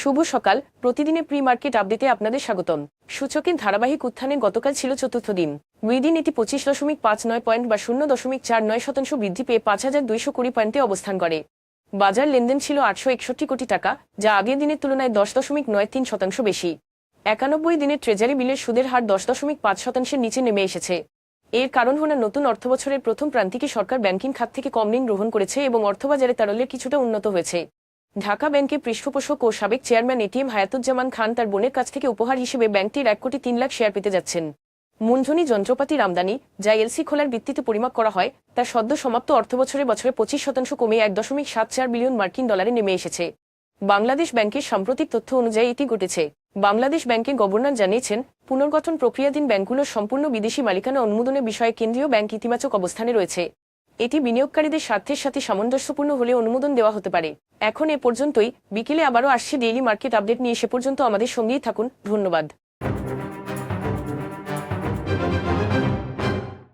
শুভ সকাল। প্রতিদিনে pre market আপডেটে আপনাদের স্বাগতম। সূচকের ধারাবাহিক উত্থানে গতকাল ছিল চতুর্থ দিন। দুই দিন এটি পঁচিশ দশমিক পাঁচ নয় পয়েন্ট বা শূন্য দশমিক চার নয় শতাংশ বৃদ্ধি পেয়ে পাঁচ হাজার দুইশো কুড়ি পয়েন্টে অবস্থান করে। বাজার লেনদেন ছিল আটশো একষট্টি কোটি টাকা, যা আগের দিনের তুলনায় দশ দশমিক নয় তিন শতাংশ বেশি। একানব্বই দিনের ট্রেজারি বিলের সুদের হার দশ দশমিক পাঁচ শতাংশের নিচে নেমে এসেছে। এর কারণ হল নতুন অর্থবছরের প্রথম প্রান্তিকে সরকার ব্যাংকিং খাত থেকে কম ঋণ গ্রহণ করেছে এবং অর্থবাজারে তারল্যের কিছুটা উন্নত হয়েছে। ঢাকা ব্যাংকের পৃষ্ঠপোষক ও সাবেক চেয়ারম্যান এটিএম হায়াতুজ্জামান খান তার বোনের কাছ থেকে উপহার হিসেবে ব্যাংকটির এক কোটি তিন লাখ শেয়ার পেতে যাচ্ছেন। মূলধনী যন্ত্রপাতির আমদানি যা এলসি খোলার ভিত্তিতে পরিমাপ করা হয়, তার সদ্য সমাপ্ত অর্থবছরে বছরে পঁচিশ শতাংশ কমে এক দশমিক সাত চার বিলিয়ন মার্কিন ডলারে নেমে এসেছে। বাংলাদেশ ব্যাংকের সাম্প্রতিক তথ্য অনুযায়ী এটি ঘটেছে। বাংলাদেশ ব্যাংকের গভর্নর জানিয়েছেন, পুনর্গঠন প্রক্রিয়াধীন ব্যাংকগুলোর সম্পূর্ণ বিদেশি মালিকানা অনুমোদনের বিষয়ে কেন্দ্রীয় ব্যাংক ইতিবাচক অবস্থানে রয়েছে। এটি বিনিয়োগকারীদের স্বার্থের সাথে সামঞ্জস্যপূর্ণ হলে অনুমোদন দেওয়া হতে পারে। এখন এ পর্যন্তই। বিকেলে আবারও আসছে ডেইলি মার্কেট আপডেট নিয়ে। সে পর্যন্ত আমাদের সঙ্গেই থাকুন। ধন্যবাদ।